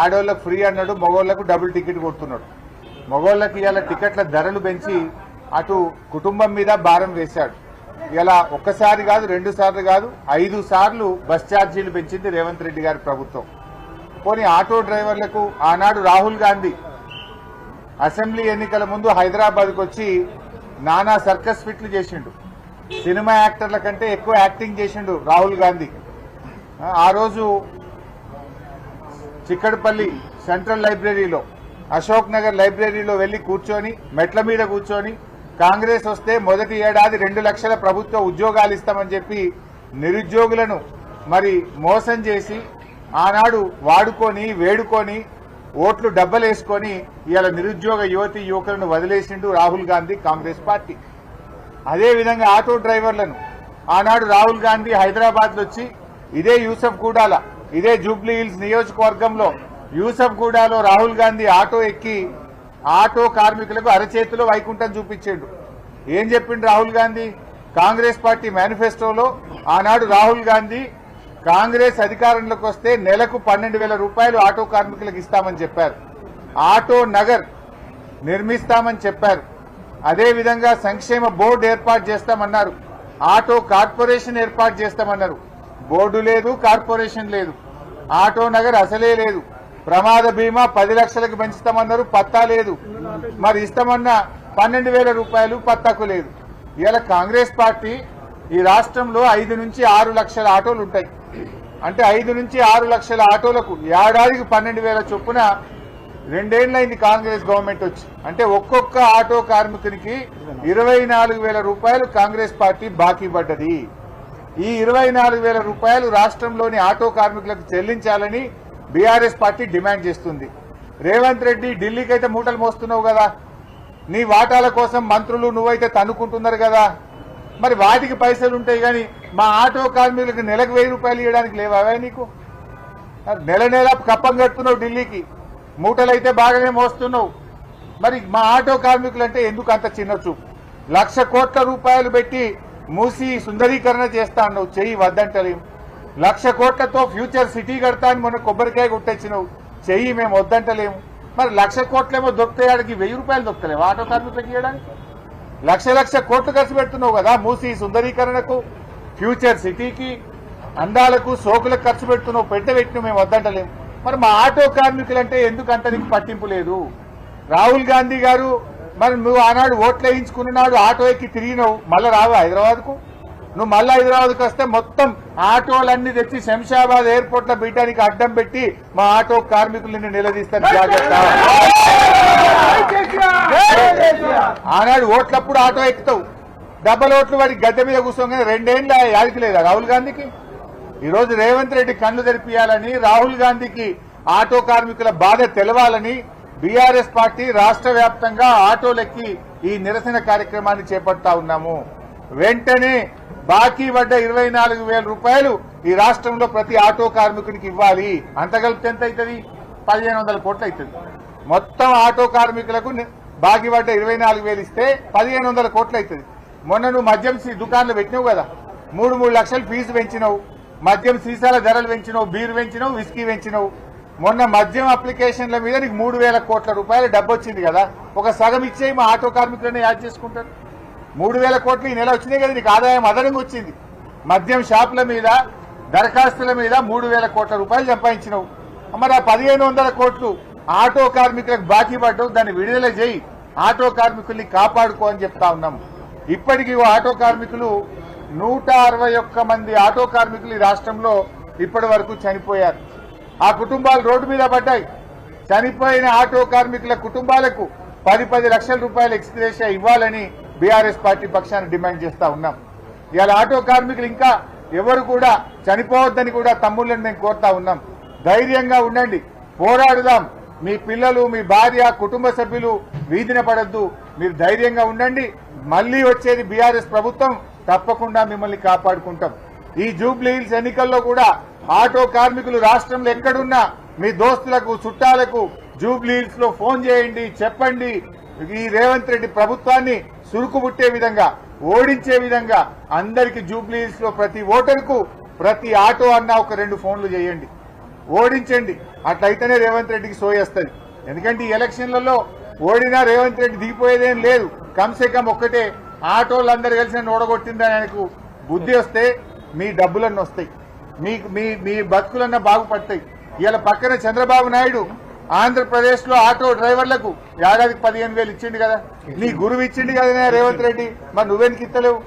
ఆడోళ్ళకు free అన్నాడు మగవాళ్ళకు double ticket కొడుతున్నాడు. మగోళ్ళకి ఇవాళ టికెట్ల ధరలు పెంచి అటు కుటుంబం మీద భారం వేశాడు. ఇలా ఒక్కసారి కాదు రెండు సార్లు కాదు ఐదు సార్లు బస్ ఛార్జీలు పెంచింది రేవంత్ రెడ్డి గారి ప్రభుత్వం. పోనీ ఆటో డ్రైవర్లకు ఆనాడు రాహుల్ గాంధీ అసెంబ్లీ ఎన్నికల ముందు హైదరాబాద్కు వచ్చి నానా సర్కస్ ఫిట్లు చేసిండు. సినిమా యాక్టర్ల కంటే ఎక్కువ యాక్టింగ్ చేసిండు రాహుల్ గాంధీ. ఆ రోజు చిక్కడపల్లి సెంట్రల్ లైబ్రరీలో అశోక్ నగర్ లైబ్రరీలో వెళ్ళి కూర్చొని మెట్ల మీద కూర్చొని కాంగ్రెస్ వస్తే మొదటి ఏడాది రెండు లక్షల ప్రభుత్వ ఉద్యోగాలు ఇస్తామని చెప్పి నిరుద్యోగులను మరి మోసం చేసి ఆనాడు వాడుకొని వేడుకొని ఓట్లు డబ్బలేసుకొని ఇవాళ నిరుద్యోగ యువతి యువకులను వదిలేసిండు రాహుల్ గాంధీ కాంగ్రెస్ పార్టీ. అదే విధంగా ఆటో డ్రైవర్లను ఆనాడు రాహుల్ గాంధీ హైదరాబాద్లో వచ్చి ఇదే యూసఫ్ గూడాల ఇదే జూబ్లీ హిల్స్ నియోజకవర్గంలో యూసఫ్ గూడాలో రాహుల్ గాంధీ ఆటో ఎక్కి ఆటో కార్మికులకు అరచేతిలో వైకుంఠం చూపించాడు. ఏం చెప్పిండు రాహుల్ గాంధీ? కాంగ్రెస్ పార్టీ మేనిఫెస్టోలో ఆనాడు రాహుల్ గాంధీ కాంగ్రెస్ అధికారంలోకి వస్తే నెలకు పన్నెండు వేల రూపాయలు ఆటో కార్మికులకు ఇస్తామని చెప్పారు. ఆటో నగర్ నిర్మిస్తామని చెప్పారు. అదేవిధంగా సంక్షేమ బోర్డు ఏర్పాటు చేస్తామన్నారు. ఆటో కార్పొరేషన్ ఏర్పాటు చేస్తామన్నారు. బోర్డు లేదు కార్పొరేషన్ లేదు. ఆటో నగర్ అసలే లేదు. ప్రమాద బీమా పది లక్షలకు పెంచుతామన్నారు పత్తా లేదు. మరి ఇస్తామన్న పన్నెండు వేల రూపాయలు పత్తాకు లేదు. ఇవాళ కాంగ్రెస్ పార్టీ ఈ రాష్ట్రంలో ఐదు నుంచి ఆరు లక్షల ఆటోలు ఉంటాయి. అంటే ఐదు నుంచి ఆరు లక్షల ఆటోలకు ఏడాదికి పన్నెండు వేల చొప్పున రెండేళ్ళైంది కాంగ్రెస్ గవర్నమెంట్ వచ్చి. అంటే ఒక్కొక్క ఆటో కార్మికునికి ఇరవై నాలుగు వేల రూపాయలు కాంగ్రెస్ పార్టీ బాకీ పడ్డది. ఈ ఇరవై నాలుగు వేల రూపాయలు రాష్ట్రంలోని ఆటో కార్మికులకు చెల్లించాలని బీఆర్ఎస్ పార్టీ డిమాండ్ చేస్తుంది. రేవంత్ రెడ్డి ఢిల్లీకి అయితే మూటలు మోస్తున్నావు కదా. నీ వాటాల కోసం మంత్రులు నువ్వైతే తన్నుకుంటున్నారు కదా. మరి వాటికి పైసలు ఉంటాయి కానీ మా ఆటో కార్మికులకు నెలకు వెయ్యి రూపాయలు ఇవ్వడానికి లేవా నీకు? నెల నెల కప్పం కడుతున్నావు ఢిల్లీకి. మూటలైతే బాగానే మోస్తున్నావు. మరి మా ఆటో కార్మికులు అంటే ఎందుకు అంత చిన్న చూపు? లక్ష కోట్ల రూపాయలు పెట్టి మూసి సుందరీకరణ చేస్తా అన్నావు. చెయ్యి వద్దంటలేం. లక్ష కోట్లతో ఫ్యూచర్ సిటీ కడతా అని మొన్న కొబ్బరికాయ కొట్టొచ్చినావు. చెయ్యి మేము వద్దంటలేము మరి లక్ష కోట్లేమో దొరుకుతాయాడికి వెయ్యి రూపాయలు దొరుకుతలేవు ఆటో కార్మికులకు ఇవ్వడానికి లక్ష లక్ష కోట్లు ఖర్చు పెడుతున్నావు కదా మూసి సుందరీకరణకు ఫ్యూచర్ సిటీకి అందాలకు సోకులకు ఖర్చు పెడుతున్నావు. పెట్టబెట్టిన మేము వద్దంటలేము మరి మా ఆటో కార్మికులంటే ఎందుకు అంత నీకు పట్టింపు లేదు? రాహుల్ గాంధీ గారు మరి నువ్వు ఆనాడు ఓట్లు వేయించుకున్నాడు ఆటో ఎక్కి తిరిగినావు. మళ్ళీ రావు హైదరాబాద్కు? నువ్వు మళ్ళీ హైదరాబాద్కి వస్తే మొత్తం ఆటోలన్నీ తెచ్చి శంషాబాద్ ఎయిర్పోర్ట్లో బీటానికి అడ్డం పెట్టి మా ఆటో కార్మికులని నిలదీస్తాను జాగ్రత్త. ఆనాడు ఓట్లప్పుడు ఆటో ఎక్కుతావు. డబ్బల ఓట్లు వాడి గద్దె మీద కూర్చోగానే రెండేళ్ళ యాదికి లేదా రాహుల్ గాంధీకి? ఈ రోజు రేవంత్ రెడ్డి కళ్ళు తెరిపియాలని రాహుల్ గాంధీకి ఆటో కార్మికుల బాధ తెలవాలని బీఆర్ఎస్ పార్టీ రాష్ట్ర వ్యాప్తంగా ఆటోలెక్కి ఈ నిరసన కార్యక్రమాన్ని చేపడతా ఉన్నాము. వెంటనే బాకీ పడ్డ ఇరవై నాలుగు వేల రూపాయలు ఈ రాష్ట్రంలో ప్రతి ఆటో కార్మికునికి ఇవ్వాలి. అంత కలిపితే ఎంత అవుతుంది పదిహేను వందల కోట్లు అవుతుంది మొత్తం ఆటో కార్మికులకు బాకీ పడ్డ ఇరవై నాలుగు వేలు ఇస్తే పదిహేను వందల కోట్లు అవుతుంది మొన్న నువ్వు మద్యం సీ- దుకాణాలు పెట్టినావు కదా? మూడు మూడు లక్షలు ఫీజు పెంచినావు. మద్యం సీసాల ధరలు పెంచినావు బీరు పెంచినావు విస్కీ పెంచినావు. మొన్న మద్యం అప్లికేషన్ల మీద నీకు మూడు వేల కోట్ల రూపాయలు డబ్బు వచ్చింది కదా. ఒక సగం ఇచ్చేయి మా ఆటో కార్మికులను యాడ్ చేసుకుంటారు. మూడు వేల కోట్లు ఈ నెల వచ్చినాయి కదా నీకు ఆదాయం అదనంగా వచ్చింది. మద్యం షాపుల మీద దరఖాస్తుల మీద మూడు వేల కోట్ల రూపాయలు సంపాదించినావు. మరి ఆ పదిహేను వందల కోట్లు ఆటో కార్మికులకు బాకీ పడ్డావు దాన్ని విడుదల చేయి. ఆటో కార్మికుల్ని కాపాడుకో అని చెప్తా ఉన్నాం. ఇప్పటికీ ఓ ఆటో కార్మికులు నూట అరవై ఒక్క మంది ఆటో కార్మికులు ఈ రాష్ట్రంలో ఇప్పటి వరకు చనిపోయారు. ఆ కుటుంబాలు రోడ్డు మీద పడ్డాయి. చనిపోయిన ఆటో కార్మికుల కుటుంబాలకు పది పది లక్షల రూపాయల ఎక్స్గ్రేషియా ఇవ్వాలని బీఆర్ఎస్ పార్టీ పక్షాన్ని డిమాండ్ చేస్తా ఉన్నాం. ఇవాళ ఆటో కార్మికులు ఇంకా ఎవరు కూడా చనిపోవద్దని కూడా తమ్ముళ్ళని మేము కోరుతా ఉన్నాం. ధైర్యంగా ఉండండి. పోరాడుదాం. మీ పిల్లలు మీ భార్య కుటుంబ సభ్యులు వీధిన పడద్దు. మీరు ధైర్యంగా ఉండండి. మళ్ళీ వచ్చేది బీఆర్ఎస్ ప్రభుత్వం. తప్పకుండా మిమ్మల్ని కాపాడుకుంటాం. ఈ జూబ్లీ హిల్స్ ఎన్నికల్లో కూడా ఆటో కార్మికులు రాష్ట్రంలో ఎక్కడున్నా మీ దోస్తులకు చుట్టాలకు జూబ్లీ హిల్స్లో ఫోన్ చేయండి చెప్పండి. ఈ రేవంత్ రెడ్డి ప్రభుత్వాన్ని సురుకుబుట్టే విధంగా ఓడించే విధంగా అందరికి జూబ్లీ హిల్స్లో ప్రతి ఓటర్కు ప్రతి ఆటో అన్న ఒక రెండు ఫోన్లు చేయండి. ఓడించండి. అట్లయితేనే రేవంత్ రెడ్డికి సోయేస్తుంది ఎందుకంటే ఈ ఎలక్షన్లలో ఓడినా రేవంత్ రెడ్డి దిగిపోయేదేం లేదు. కమ్సే కమ్ ఒక్కటే. ఆటోలందరూ కలిసి నన్ను ఓడగొట్టిందని ఆయనకు బుద్ధి వస్తే మీ డబ్బులన్నీ వస్తాయి. మీ మీ మీ బతుకులన్నా బాగుపడతాయి. ఇలా పక్కన చంద్రబాబు నాయుడు ఆంధ్రప్రదేశ్లో ఆటో డ్రైవర్లకు ఏడాదికి పదిహేను వేలు ఇచ్చిండు కదా. నీ గురువు ఇచ్చిండు కదా రేవంత్ రెడ్డి. మరి నువ్వెందుకు ఇస్తలేవు?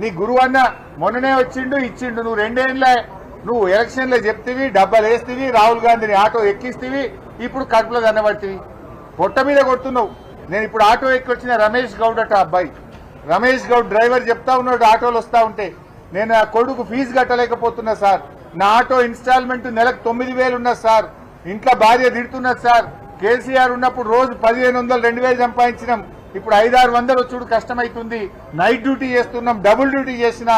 నీ గురువు అన్న మొన్ననే వచ్చిండు ఇచ్చిండు. నువ్వు రెండేళ్ళే నువ్వు ఎలక్షన్లో చెప్తివి డబ్బాలు వేస్తేవి రాహుల్ గాంధీని ఆటో ఎక్కిస్తేవి ఇప్పుడు కడుపులో దండబడితివి పొట్ట మీద కొడుతున్నావు. నేను ఇప్పుడు ఆటో ఎక్కి వచ్చిన రమేష్ గౌడ్ అట అబ్బాయి. రమేష్ గౌడ్ డ్రైవర్ చెప్తా ఉన్నాడు ఆటోలు వస్తా ఉంటే. నేను ఆ కొడుకు ఫీజు కట్టలేకపోతున్నా సార్ నా ఆటో ఇన్స్టాల్మెంట్ నెలకు తొమ్మిది వేలు ఉన్నది సార్ ఇంట్లో భార్య తిడుతున్నది సార్ కేసీఆర్ ఉన్నప్పుడు రోజు పదిహేను వందలు రెండు వేలు సంపాదించినాం ఇప్పుడు ఐదారు వందలు వచ్చుడు కష్టమైతుంది నైట్ డ్యూటీ చేస్తున్నాం డబుల్ డ్యూటీ చేసిన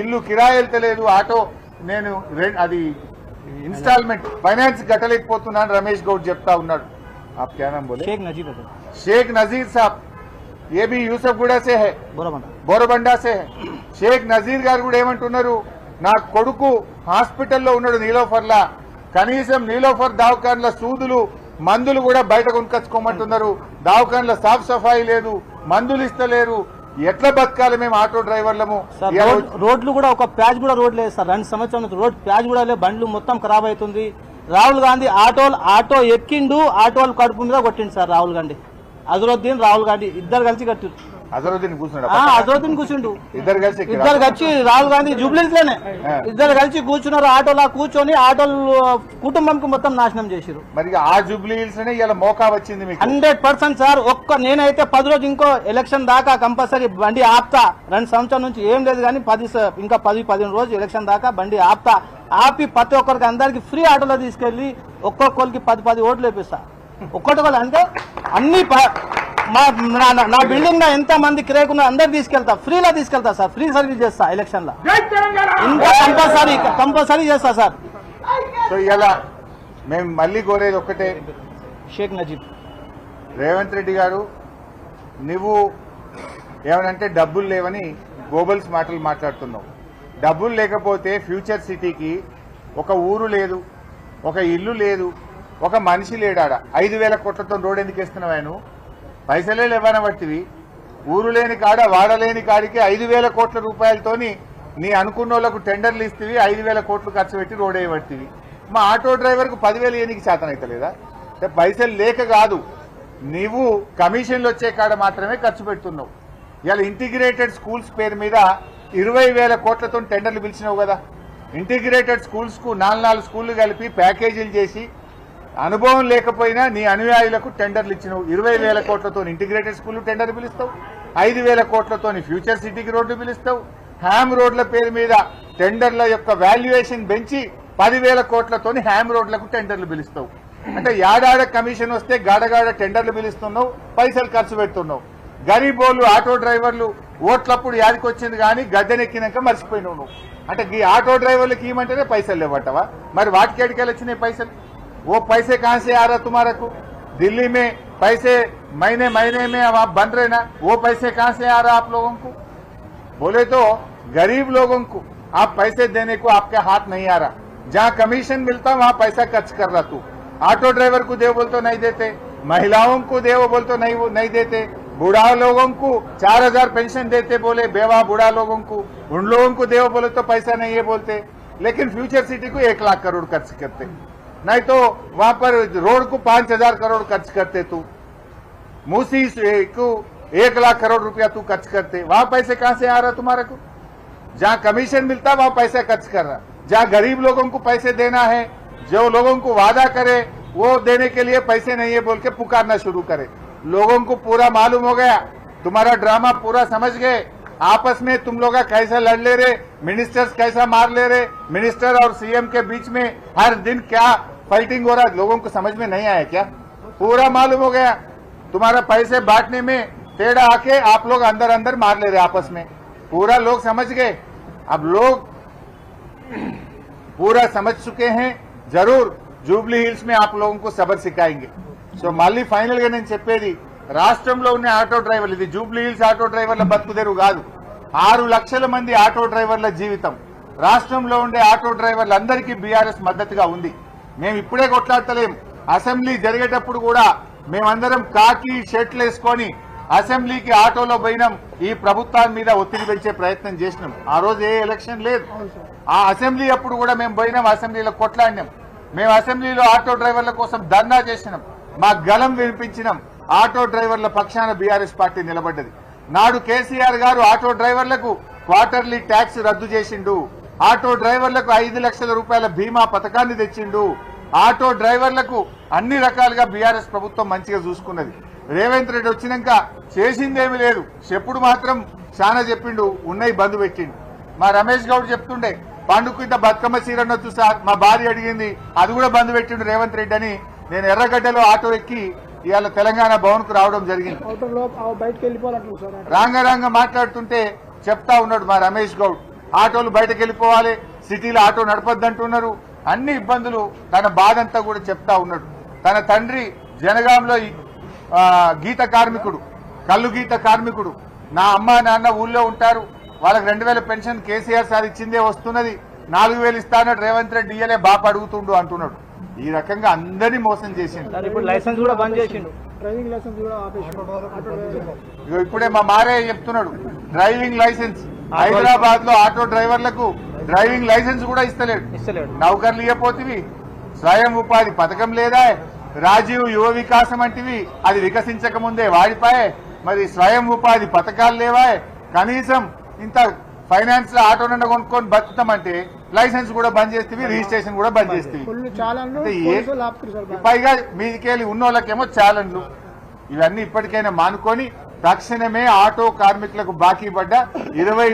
ఇల్లు కిరాయిలు తెలియదు ఆటో నేను రెం- అది ఇన్స్టాల్మెంట్ ఫైనాన్స్ కట్టలేకపోతున్నాను రమేష్ గౌడ్ చెప్తా ఉన్నాడు आप क्या नाम बोले शेख नजीब है शेख नजीर साहब ఏబీ యూసఫ్ కూడా సే హై బోరబండా సే షేక్ నజీర్ గారు కూడా ఏమంటున్నారు నా కొడుకు హాస్పిటల్లో ఉన్నాడు నీలోఫర్లా కనీసం నీలోఫర్ దావఖాన్ల సూదులు మందులు కూడా బయట కొనుకొచ్చుకోమంటున్నారు దావఖాన్ల సాఫ్ సఫాయి లేదు మందులు ఇస్తలేరు ఎట్లా బతకాలి మేము ఆటో డ్రైవర్లము రోడ్లు కూడా ఒక ప్యాచ్ కూడా రోడ్లు లేదు సార్. రెండు సంవత్సరం రోడ్ ప్యాచ్ కూడా లేదు. బండ్లు మొత్తం ఖరాబ్ అవుతుంది. రాహుల్ గాంధీ ఆటోలు ఆటో ఎక్కిండు ఆటోలు కడుపు మీద కొట్టిండు సార్ రాహుల్ గాంధీ. అజరుద్దీన్ రాహుల్ గాంధీ ఇద్దరు కలిసి కట్టిండు అజరుద్దీన్ కూర్చున్నాడు? అజరుద్దీన్ కూర్చుండు. ఇద్దరు కలిసి? ఇద్దరు కలిసి రాహుల్ గాంధీ జూబ్లీస్లోనే. ఇద్దరు కలిసి కూర్చున్నారు ఆటోలా కూర్చొని ఆటోలు కుటుంబంకి మొత్తం నాశనం చేసిరు మరి ఆ జూబ్లీ హిల్స్ నే ఇలా మోకా వచ్చింది మీకు? హండ్రెడ్ పర్సెంట్ సార్ ఒక్క నేనైతే పది రోజు ఇంకో ఎలక్షన్ దాకా కంపల్సరీ బండి ఆపుతా. రెండు సంవత్సరాల నుంచి ఏం లేదు కానీ పది ఇంకా పది పదిహేను రోజు ఎలక్షన్ దాకా బండి ఆపుతా. ఆపి ప్రతి ఒక్కరికి అందరికి ఫ్రీ ఆటోలో తీసుకెళ్ళి ఒక్కొక్కరికి పది పది ఓట్లు వేపిస్తా. ఒక్కొక్కరు అంటే అన్ని నా బిల్డింగ్లో ఎంత మంది కిరాయికున్న అందరు తీసుకెళ్తా ఫ్రీలో తీసుకెళ్తా సార్ ఫ్రీ సర్వీస్ చేస్తా ఎలక్షన్లో ఇంకా కంపల్సరీ కంపల్సరీ చేస్తా సార్. సో ఇలా మేము మళ్ళీ కోరేది ఒక్కటే. షేక్ నజీబ్. రేవంత్ రెడ్డి గారు నువ్వు ఏమనంటే డబ్బులు లేవని గోబల్స్ మాటలు మాట్లాడుతున్నావు. డబ్బులు లేకపోతే ఫ్యూచర్ సిటీకి ఒక ఊరు లేదు ఒక ఇల్లు లేదు ఒక మనిషి లేడాడ? ఐదు వేల కోట్లతో రోడ్ ఎందుకు వేస్తున్నావాను పైసలే లేవనబట్టివి ఊరు లేని కాడ వాడలేని కాడికి ఐదు వేల కోట్ల రూపాయలతోని నీ అనుకున్న వాళ్ళకు టెండర్లు ఇస్తేవి ఐదు వేల కోట్లు ఖర్చు పెట్టి రోడ్ వేయబట్టివి. మా ఆటో డ్రైవర్కు పదివేలు ఏనికి శాతం అవుతలేదా అంటే పైసలు లేక కాదు. నీవు కమిషన్లు వచ్చే కాడ మాత్రమే ఖర్చు పెడుతున్నావు. ఇవాళ ఇంటిగ్రేటెడ్ స్కూల్స్ పేరు మీద ఇరవై వేల కోట్లతో టెండర్లు పిలిచినావు కదా. ఇంటిగ్రేటెడ్ స్కూల్స్కు నాలుగు నాలుగు స్కూళ్ళు కలిపి ప్యాకేజీలు చేసి అనుభవం లేకపోయినా నీ అనుయాయులకు టెండర్లు ఇచ్చినవు. ఇరవై వేల కోట్లతో ఇంటిగ్రేటెడ్ స్కూల్ టెండర్ పిలుస్తావు. ఐదు వేల కోట్లతో ఫ్యూచర్ సిటీకి రోడ్లు పిలుస్తావు. హ్యామ్ రోడ్ల పేరు మీద టెండర్ల యొక్క వాల్యుయేషన్ పెంచి పదివేల కోట్లతోని హ్యామ్ రోడ్లకు టెండర్లు పిలుస్తావు. అంటే యాడాడ కమిషన్ వస్తే గాడగాడ టెండర్లు పిలుస్తున్నావు పైసలు ఖర్చు పెడుతున్నావు. గరీబోళ్ళు ఆటో డ్రైవర్లు ఓట్లప్పుడు యాదికొచ్చింది కానీ గద్దెనెక్కినాక మర్చిపోయినావు నువ్వు. అంటే ఈ ఆటో డ్రైవర్లకి ఏమంటేనే పైసలు లేవట్టవా మరి వాటికి ఎడికెళ్ళి వచ్చినాయి పైసలు? वो पैसे कहाँ से आ रहा तुम्हारे को? दिल्ली में पैसे महीने महीने में अब आप बन रहे ना, वो पैसे कहाँ से आ रहा आप लोगों को? बोले तो गरीब लोगों को, आप पैसे देने को आपके हाथ नहीं आ रहा। जहाँ कमीशन मिलता वहाँ पैसा खर्च कर रहा तू। ऑटो ड्राइवर को देव बोल तो नहीं देते, महिलाओं को देव बोल तो नहीं नहीं देते। बूढ़ा लोगों को चार हज़ार पेंशन देते बोले, बेवा बूढ़ा लोगों को। उन लोगों को देव बोले तो पैसा नहीं है बोलते। लेकिन फ्यूचर सिटी को एक लाख करोड़ खर्च करते। नहीं तो वहाँ पर रोड को पाँच हज़ार करोड़ खर्च करते तू। मूसी को एक लाख करोड़ रुपया तू खर्च करते। वहाँ पैसे कहाँ से आ रहा तुम्हारे को? जहाँ कमीशन मिलता वहाँ पैसा खर्च कर रहा। जहाँ गरीब लोगों को पैसे देना है, जो लोगों को वादा करे, वो देने के लिए पैसे नहीं है बोल के पुकारना शुरू करे। लोगों को पूरा मालूम हो गया, तुम्हारा ड्रामा पूरा समझ गए। आपस में तुम लोग कैसा लड़ ले रहे मिनिस्टर्स कैसा मार ले रहे मिनिस्टर और सीएम के बीच में हर दिन क्या फाइटिंग हो रहा है लोगों को समझ में नहीं आया क्या पूरा मालूम हो गया तुम्हारा पैसे बांटने में टेढ़ा आके आप लोग अंदर अंदर मार ले रहे आपस में पूरा लोग समझ गए अब लोग पूरा समझ चुके हैं जरूर జూబ్లీ హిల్స్ में आप लोगों को सबक सिखाएंगे సో మళ్ళీ ఫైనల్ గా నేను చెప్పేది రాష్ట్రంలో ఉన్న ఆటో డ్రైవర్లు ఇది జూబ్లీ హిల్స్ ఆటో డ్రైవర్ల బతుకుదెరువు కాదు. ఆరు లక్షల మంది ఆటో డ్రైవర్ల జీవితం. రాష్ట్రంలో ఉండే ఆటో డ్రైవర్లందరికీ బీఆర్ఎస్ మద్దతుగా ఉంది. మేము ఇప్పుడే కొట్లాడతలేం. అసెంబ్లీ జరిగేటప్పుడు కూడా మేమందరం కాకి షర్ట్లు వేసుకొని అసెంబ్లీకి ఆటోలో పోయినాం. ఈ ప్రభుత్వాన్ని మీద ఒత్తిడి పెంచే ప్రయత్నం చేసినాం. ఆ రోజు ఏ ఎలక్షన్ లేదు. ఆ అసెంబ్లీ అప్పుడు కూడా మేము పోయినాం అసెంబ్లీలో కొట్లాడినాం. మేము అసెంబ్లీలో ఆటో డ్రైవర్ల కోసం ధర్నా చేసినాం. మా గలం వినిపించినాం. ఆటో డ్రైవర్ల పక్షాన బీఆర్ఎస్ పార్టీ నిలబడ్డది. నాడు కేసీఆర్ గారు ఆటో డ్రైవర్లకు క్వార్టర్లీ ట్యాక్స్ రద్దు చేసిండు. ఆటో డ్రైవర్లకు ఐదు లక్షల రూపాయల బీమా పథకాన్ని తెచ్చిండు. ఆటో డ్రైవర్లకు అన్ని రకాలుగా బీఆర్ఎస్ ప్రభుత్వం మంచిగా చూసుకున్నది. రేవంత్ రెడ్డి వచ్చినాక చేసిందేమీ లేదు. చెప్పుడు మాత్రం చాలా చెప్పిండు ఉన్నయి బంద్ పెట్టిండు. మా రమేష్ గౌడ్ చెప్తుండే పండుగ ఇంత బతుకమ్మ సీరనొచ్చు సార్ మా భార్య అడిగింది అది కూడా బంద్ పెట్టిండు రేవంత్ రెడ్డి అని. నేను ఎర్రగడ్డలో ఆటో ఎక్కి ఇవాళ తెలంగాణ భవన్కు రావడం జరిగింది. సార్ రాంగరాంగ మాట్లాడుతుంటే చెప్తా ఉన్నాడు మా రమేష్ గౌడ్. ఆటోలు బయటకు వెళ్ళిపోవాలి సిటీలో ఆటో నడపద్దంటున్నారు. అన్ని ఇబ్బందులు తన బాధంతా కూడా చెప్తా ఉన్నాడు. తన తండ్రి జనగాంలో గీత కార్మికుడు కల్లు గీత కార్మికుడు. నా అమ్మ నాన్న ఊళ్ళో ఉంటారు. వాళ్ళకి రెండు వేల పెన్షన్ కేసీఆర్ సార్ ఇచ్చిందే వస్తున్నది. నాలుగు వేలు ఇస్తానన్నాడు రేవంత్ రెడ్డి ఇయ్యలే బాప అడుగుతుండు అంటున్నాడు. ఈ రకంగా అందరినీ మోసం చేసిండు. ఇప్పుడు లైసెన్స్ కూడా బంద్ చేసిండు. డ్రైవింగ్ లైసెన్స్ కూడా ఆపేసి ఆటో డ్రైవర్ ఇగో ఇప్పుడే మా మారే చెప్తున్నాడు డ్రైవింగ్ లైసెన్స్. హైదరాబాద్లో ఆటో డ్రైవర్లకు డ్రైవింగ్ లైసెన్స్ కూడా ఇస్తలేడు. ఇస్తలేడు. నౌకర్లు ఇవ్వపోతివి స్వయం ఉపాధి పథకం లేదా రాజీవ్ యువ వికాసం అంటివి అది వికసించక ముందే వాడిపాయే మరి స్వయం ఉపాధి పథకాలు లేవా కనీసం ఇంత ఫైనాన్స్లో ఆటో నుండి కొనుక్కొని బతుకుతామంటే లైసెన్స్ కూడా బంద్ చేస్తేవి రిజిస్ట్రేషన్ కూడా బంద్ సార్ పైగా మీదికెళ్ళి ఉన్నోళ్ళకేమో ఛాలెంజ్లు. ఇవన్నీ ఇప్పటికైనా మానుకొని తక్షణమే ఆటో కార్మికులకు బాకీ పడ్డ ఇరవై